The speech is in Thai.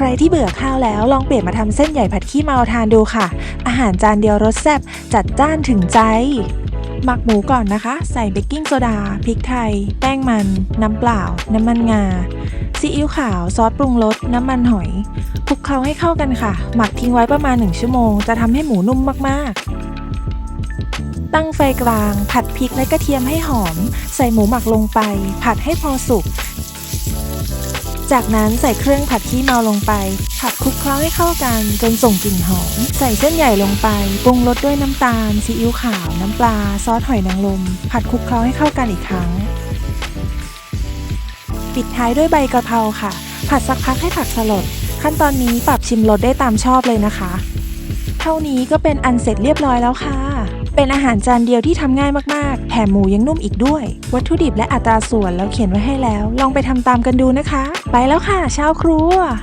ใครที่เบื่อข้าวแล้วลองเปลี่ยนมาทำเส้นใหญ่ผัดขี้เมาทานดูค่ะ อาหารจานเดียวรสแซ่บจัดจ้านถึงใจหมักหมูก่อนนะคะ ใส่เบกกิ้งโซดา พริกไทย แป้งมัน น้ำเปล่า น้ำมันงา ซีอิ๊วขาว ซอสปรุงรส น้ำมันหอยคลุกเคล้าให้เข้ากันค่ะ หมักทิ้งไว้ประมาณ 1 ชั่วโมง จะทำให้หมูนุ่มมาก ๆ ตั้งไฟกลาง ผัดพริกและกระเทียมให้หอม ใส่หมูหมักลงไป ผัดให้พอสุก จากนั้นใส่เครื่องผัดขี้เมาลงไป ผัดคลุกเคล้าให้เข้ากันจนส่งกลิ่นหอม ใส่เส้นใหญ่ลงไปปรุงรสด้วยน้ำตาลซีอิ๊วขาว น้ำปลา ซอสหอยนางรมผัดคลุกเคล้าให้เข้ากันอีกครั้ง ปิดท้ายด้วยใบกะเพราค่ะ ผัดสักพักให้ผักสลด ขั้นตอนนี้ปรับชิมรสได้ตามชอบเลยนะคะ เท่านี้ก็เป็นอันเสร็จเรียบร้อยแล้วค่ะ เป็นอาหารจานเดียวที่ทำง่ายมากๆ แถมหมูยังนุ่มอีกด้วย วัตถุดิบและอัตราส่วนเราเขียนไว้ให้แล้ว ลองไปทำตามกันดูนะคะ ไปแล้วค่ะชาวครัว